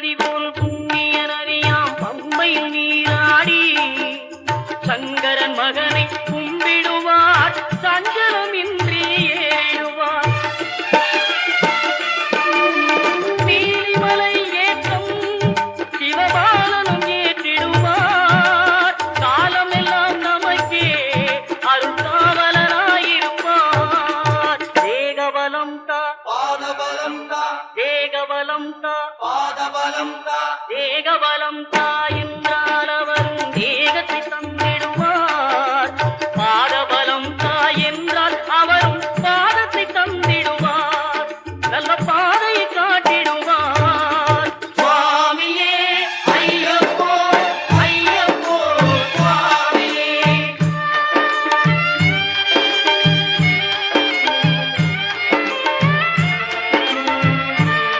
நதி போல் புண்ணியர் அறியாம். பம்மையில் நீராடி சங்கரன் மகனை கும்பிடுவார். పాదబలంత వేగబలంత పాదబలంత. వేగబలంతా.